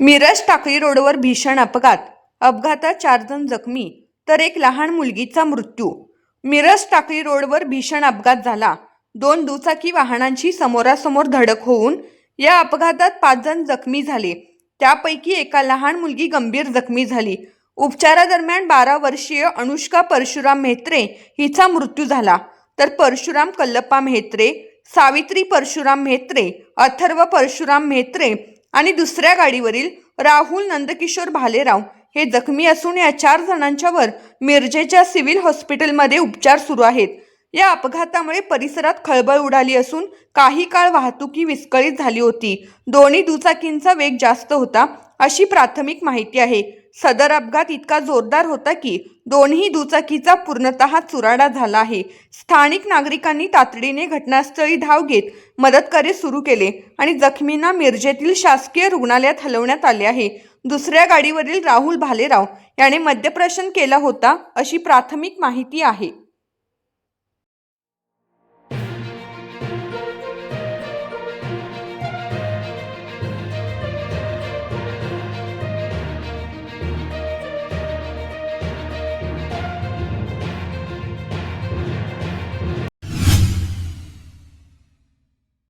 मिरज टाकळी रोडवर भीषण अपघात. अपघातात चार जण जखमी तर एक लहान मुलगीचा मृत्यू. मिरज टाकळी रोडवर भीषण अपघात झाला. दोन दुचाकी वाहनांची समोरासमोर धडक होऊन या अपघातात पाच जण जखमी झाले. त्यापैकी एका लहान मुलगी गंभीर जखमी झाली. उपचारादरम्यान बारा वर्षीय अनुष्का परशुराम म्हेत्रे हिचा मृत्यू झाला. तर परशुराम कल्लप्पा म्हेत्रे सावित्री परशुराम म्हेत्रे अथर्व परशुराम म्हेत्रे आणि दुसऱ्या गाडीवरील राहुल नंदकिशोर भालेराव हे जखमी असून या चार जणांच्यावर मिरजेच्या सिव्हिल हॉस्पिटलमध्ये उपचार सुरू आहेत. या अपघातामुळे परिसरात खळबळ उडाली असून काही काळ वाहतुकी विस्कळीत झाली होती. दोन्ही दुचाकींचा वेग जास्त होता. अशी प्राथमिक माहिती आहे. सदर अपघात इतका जोरदार होता की दोन्ही दुचाकीचा पूर्णतः चुराडा झाला आहे. स्थानिक नागरिकांनी तातडीने घटनास्थळी धाव घेत मदत कार्य सुरू केले आणि जखमींना मिरजेतील शासकीय रुग्णालयात हलवण्यात आले आहे. दुसऱ्या गाडीवरील राहुल भालेराव याने मद्यप्राशन केला होता अशी प्राथमिक माहिती आहे.